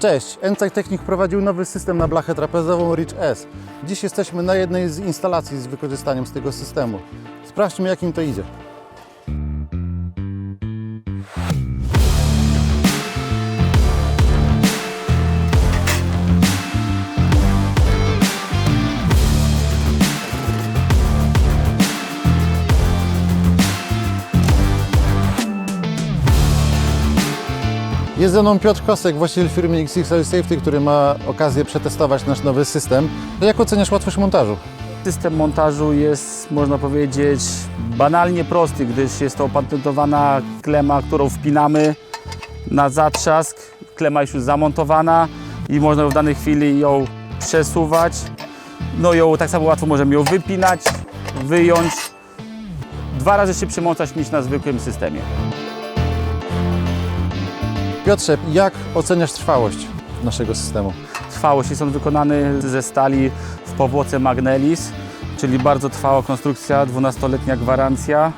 Cześć, Encaj Technik prowadził nowy system na blachę trapezową Rich S. Dziś jesteśmy na jednej z instalacji z wykorzystaniem z tego systemu. Sprawdźmy jak im to idzie. Jest ze mną Piotr Kosek, właściciel firmy XXL Safety, który ma okazję przetestować nasz nowy system. Jak oceniasz łatwość montażu? System montażu jest, można powiedzieć, banalnie prosty, gdyż jest to opatentowana klema, którą wpinamy na zatrzask. Klema jest już zamontowana i można w danej chwili ją przesuwać. No ją tak samo łatwo możemy ją wypinać, wyjąć. Dwa razy szybciej montać niż na zwykłym systemie. Piotrze, jak oceniasz trwałość naszego systemu? Trwałość jest on wykonany ze stali w powłoce Magnelis, czyli bardzo trwała konstrukcja, 12-letnia gwarancja.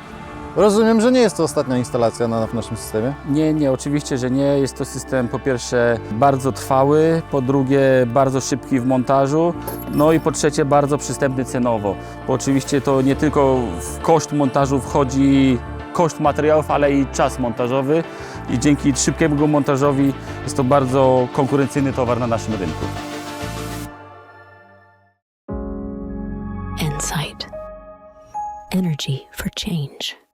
Rozumiem, że nie jest to ostatnia instalacja na, w naszym systemie. Nie, nie, oczywiście, że nie. Jest to system po pierwsze bardzo trwały, po drugie bardzo szybki w montażu, no i po trzecie bardzo przystępny cenowo. Bo oczywiście to nie tylko w koszt montażu wchodzi koszt materiałów, ale i czas montażowy i dzięki szybkiemu montażowi jest to bardzo konkurencyjny towar na naszym rynku. Insight. Energy for change.